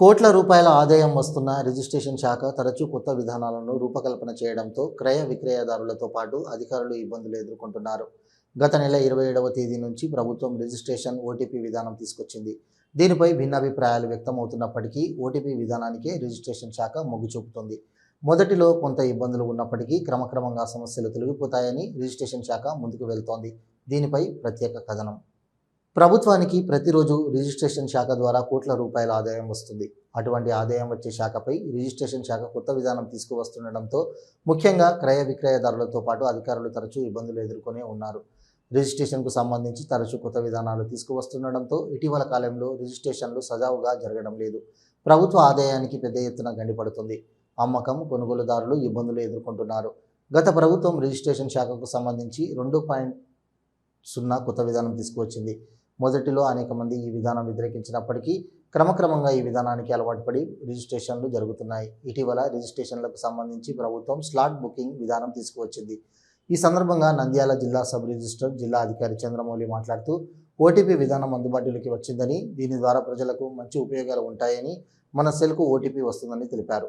కోట్ల రూపాయల ఆదాయం వస్తున్న రిజిస్ట్రేషన్ శాఖ తరచూ కొత్త విధానాలను రూపకల్పన చేయడంతో క్రయ విక్రయదారులతో పాటు అధికారులు ఇబ్బందులు ఎదుర్కొంటున్నారు. గత నెల ఇరవై ఏడవ తేదీ నుంచి ప్రభుత్వం రిజిస్ట్రేషన్ ఓటీపీ విధానం తీసుకొచ్చింది. దీనిపై భిన్నాభిప్రాయాలు వ్యక్తమవుతున్నప్పటికీ ఓటీపీ విధానానికే రిజిస్ట్రేషన్ శాఖ మొగ్గు చూపుతుంది మొదటిలో కొంత ఇబ్బందులు ఉన్నప్పటికీ క్రమక్రమంగా సమస్యలు తొలగిపోతాయని రిజిస్ట్రేషన్ శాఖ ముందుకు వెళ్తోంది. దీనిపై ప్రత్యేక కథనం. ప్రభుత్వానికి ప్రతిరోజు రిజిస్ట్రేషన్ శాఖ ద్వారా కోట్ల రూపాయల ఆదాయం వస్తుంది. అటువంటి ఆదాయం వచ్చే శాఖపై రిజిస్ట్రేషన్ శాఖ కొత్త విధానం తీసుకువస్తుండటంతో ముఖ్యంగా క్రయ విక్రయదారులతో పాటు అధికారులు తరచూ ఇబ్బందులు ఎదుర్కొనే ఉన్నారు. రిజిస్ట్రేషన్కు సంబంధించి తరచూ కొత్త విధానాలు తీసుకువస్తుండటంతో ఇటీవల కాలంలో రిజిస్ట్రేషన్లు సజావుగా జరగడం లేదు. ప్రభుత్వ ఆదాయానికి పెద్ద ఎత్తున గండిపడుతుంది. అమ్మకం కొనుగోలుదారులు ఇబ్బందులు ఎదుర్కొంటున్నారు. గత ప్రభుత్వం రిజిస్ట్రేషన్ శాఖకు సంబంధించి రెండు పాయింట్ సున్నా కొత్త విధానం తీసుకువచ్చింది. మొదటిలో అనేక మంది ఈ విధానం వ్యతిరేకించినప్పటికీ క్రమక్రమంగా ఈ విధానానికి అలవాటు పడి రిజిస్ట్రేషన్లు జరుగుతున్నాయి. ఇటీవల రిజిస్ట్రేషన్లకు సంబంధించి ప్రభుత్వం స్లాట్ బుకింగ్ విధానం తీసుకువచ్చింది. ఈ సందర్భంగా నంద్యాల జిల్లా సబ్ రిజిస్టర్ జిల్లా అధికారి చంద్రమౌళి మాట్లాడుతూ ఓటీపీ విధానం అందుబాటులోకి వచ్చిందని దీని ద్వారా ప్రజలకు మంచి ఉపయోగాలు ఉంటాయని మన సెల్కు ఓటీపీ వస్తుందని తెలిపారు.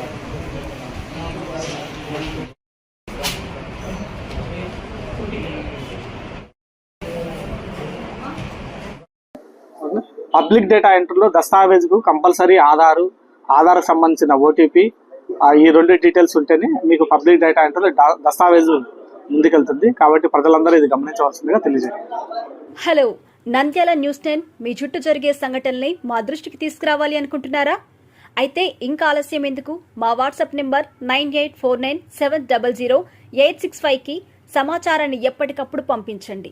పబ్లిక్ డేటా ఎంట్రీలో దస్తావేజ్కు కంపల్సరీ ఆధారు ఆధార్కు సంబంధించిన ఓటీపీ ఈ రెండు డీటెయిల్స్ ఉంటేనే మీకు పబ్లిక్ డేటా ఎంట్రీలో దస్తావేజు ముందుకెళ్తుంది. కాబట్టి ప్రజలందరూ ఇది గమనించవలసిందిగా తెలియజేయండి. హలో నంద్యాల న్యూస్ టెన్ మీ చుట్టూ జరిగే సంఘటనల్ని మా దృష్టికి తీసుకురావాలి అనుకుంటున్నారా? అయితే ఇంకా ఆలస్యం ఎందుకు? మా WhatsApp number nine eight four nine seven double zero eight six ఫైవ్కి సమాచారాన్ని ఎప్పటికప్పుడు పంపించండి.